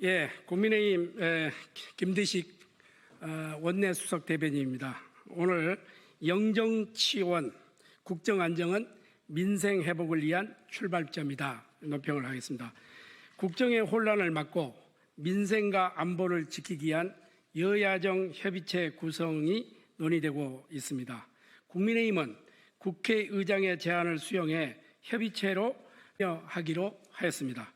예, 국민의힘 에, 김대식 어, 원내 수석 대변인입니다. 오늘 영정치원 국정안정은 민생 회복을 위한 출발점이다 논평을 하겠습니다. 국정의 혼란을 막고 민생과 안보를 지키기 위한 여야정 협의체 구성이 논의되고 있습니다. 국민의힘은 국회의장의 제안을 수용해 협의체로 참여하기로 하였습니다.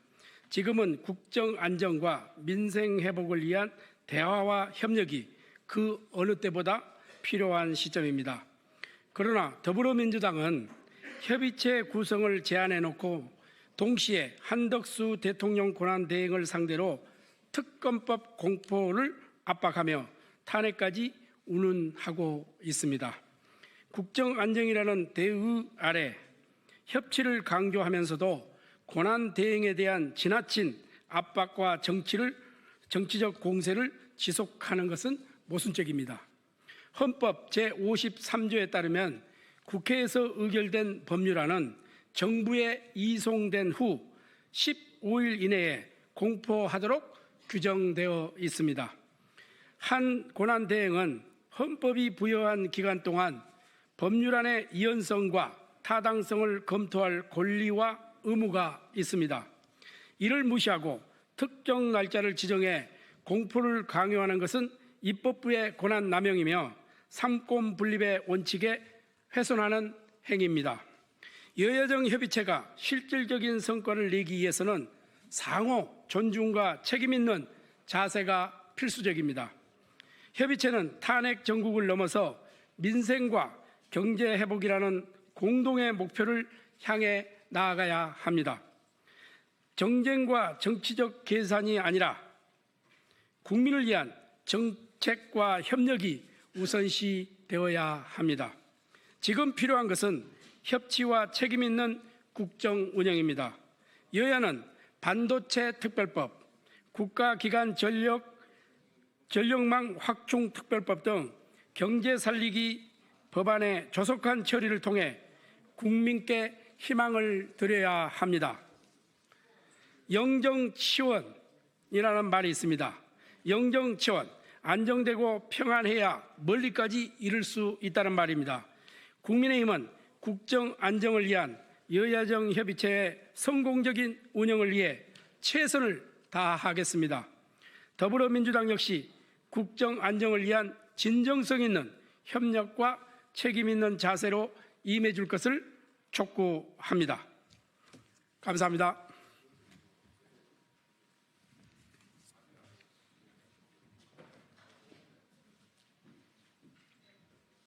지금은 국정 안정과 민생 회복을 위한 대화와 협력이 그 어느 때보다 필요한 시점입니다. 그러나 더불어민주당은 협의체 구성을 제안해 놓고 동시에 한덕수 대통령 권한 대행을 상대로 특검법 공포를 압박하며 탄핵까지 운운하고 있습니다. 국정 안정이라는 대의 아래 협치를 강조하면서도 고난 대행에 대한 지나친 압박과 정치를 정치적 공세를 지속하는 것은 모순적입니다. 헌법 제53조에 따르면 국회에서 의결된 법률안은 정부에 이송된 후 15일 이내에 공포하도록 규정되어 있습니다. 한 고난 대행은 헌법이 부여한 기간 동안 법률안의 이연성과 타당성을 검토할 권리와 의무가 있습니다. 이를 무시하고 특정 날짜를 지정해 공포를 강요하는 것은 입법부의 권한 남용이며 삼권 분립의 원칙에 훼손하는 행위입니다. 여야정 협의체가 실질적인 성과를 내기 위해서는 상호 존중과 책임 있는 자세가 필수적입니다. 협의체는 탄핵 정국을 넘어서 민생과 경제 회복이라는 공동의 목표를 향해 나아가야 합니다. 정쟁과 정치적 계산이 아니라 국민을 위한 정책과 협력이 우선시 되어야 합니다. 지금 필요한 것은 협치와 책임 있는 국정 운영입니다. 여야는 반도체 특별법, 국가기관 전력 전력망 확충 특별법 등 경제 살리기 법안의 조속한 처리를 통해 국민께 희망을 드려야 합니다. 영정 치원이라는 말이 있습니다. 영정 치원, 안정되고 평안해야 멀리까지 이룰 수 있다는 말입니다. 국민의힘은 국정 안정을 위한 여야정 협의체의 성공적인 운영을 위해 최선을 다하겠습니다. 더불어민주당 역시 국정 안정을 위한 진정성 있는 협력과 책임 있는 자세로 임해줄 것을 촉구합니다. 감사합니다.